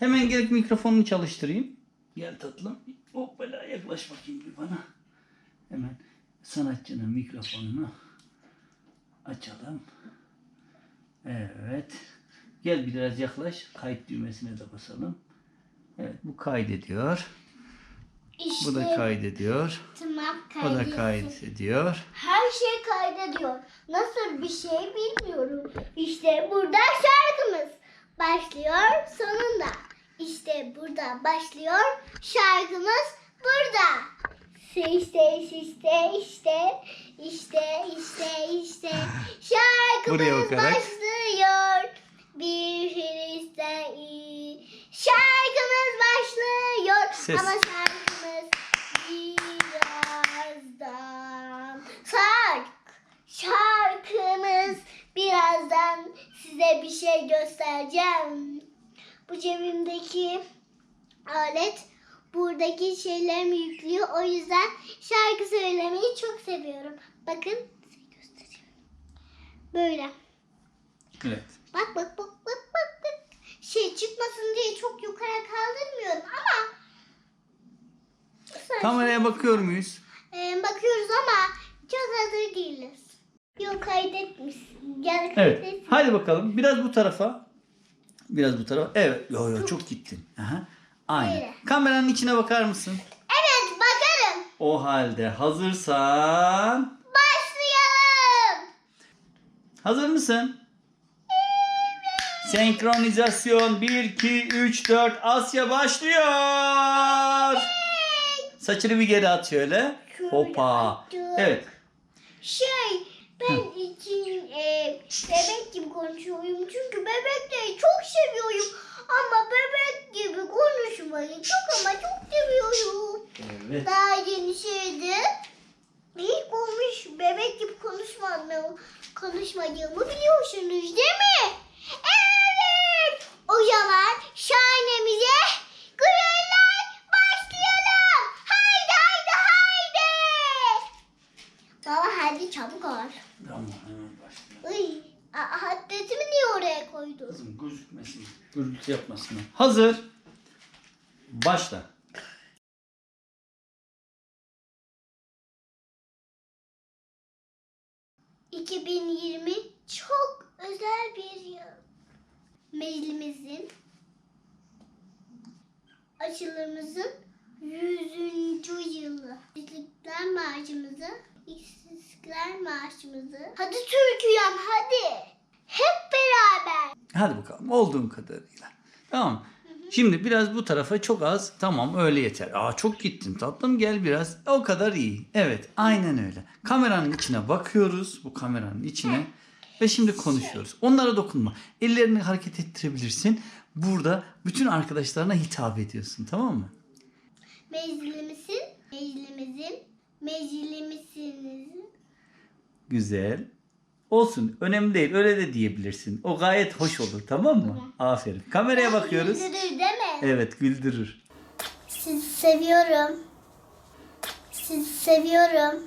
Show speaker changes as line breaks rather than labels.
Hemen gelip mikrofonunu çalıştırayım. Gel tatlım. Hoppala yaklaş bakayım bir bana. Hemen sanatçının mikrofonunu açalım. Evet. Gel biraz yaklaş. Kayıt düğmesine de basalım. Evet bu kaydediyor.
İşte
Bu da kaydediyor.
tamam
O da kaydediyor.
Her şey kaydediyor. Nasıl bir şey bilmiyorum. İşte burada şarkımız başlıyor sonunda. İşte burada başlıyor şarkımız burada. İşte işte işte işte işte işte işte
Buraya
şarkımız
bakarak.
başlıyor. Bir Hristiyan iyi. Şarkımız başlıyor.
Ses.
Ama şarkımız birazdan. Şark. Şarkımız birazdan size bir şey göstereceğim. Bu cebimdeki alet buradaki şeylerimi yüklüyor. O yüzden şarkı söylemeyi çok seviyorum. Bakın size göstereyim. Böyle.
Evet.
Bak bak bak bak bak bak. Şey çıkmasın diye çok yukarı kaldırmıyorum ama
Kameraya bakıyor muyuz?
Ee, bakıyoruz ama çok hazır değiliz. Yok kaydetmişsin. Gel
Evet. Hadi bakalım. Biraz bu tarafa. Biraz bu tarafa. Evet. Yo yo çok gittin. Aha. Aynen.
Öyle.
Kameranın içine bakar mısın?
Evet bakarım.
O halde hazırsan.
Başlayalım.
Hazır mısın? Senkronizasyon 1, 2, 3, 4 Asya başlıyor. Saçını bir geri at şöyle.
Şöyle attık.
Evet.
Şey ben için e, bebek gibi konuşuyorum. Çünkü bebekleri çok seviyorum. Ama bebek gibi konuşmayı çok ama çok seviyorum.
Evet.
Daha yeni şeydi. İlk olmuş bebek gibi konuşmadığımı, konuşmadığımı biliyorsunuz değil mi? Evet. O zaman şahanemize gururlar başlayalım. Haydi haydi haydi. Baba hadi çabuk ol.
Tamam hemen başlayalım.
Iy, a- Haddetimi niye oraya koydun?
Kızım gözükmesin. Gürültü yapmasın. Hazır. Başla.
...2020 çok özel bir yıl. Meclisimizin... ...açılımızın 100. yılı. Marşımızı... ...hadi Türkiye'm hadi! Hep beraber!
Hadi bakalım olduğun kadarıyla. Tamam. Şimdi biraz bu tarafa çok az. Tamam öyle yeter. Aa çok gittin tatlım gel biraz. O kadar iyi. Evet aynen öyle. Kameranın içine bakıyoruz. Bu kameranın içine. Ve şimdi konuşuyoruz. Onlara dokunma. Ellerini hareket ettirebilirsin. Burada bütün arkadaşlarına hitap ediyorsun tamam mı?
Meclisimizin... ...meclisimizin... ...meclisimizin...
Güzel. Olsun. Önemli değil. Öyle de diyebilirsin. O gayet hoş olur. Tamam mı? Aferin. Kameraya bakıyoruz.
Güldürür değil mi?
Evet güldürür.
Sizi seviyorum. Sizi seviyorum.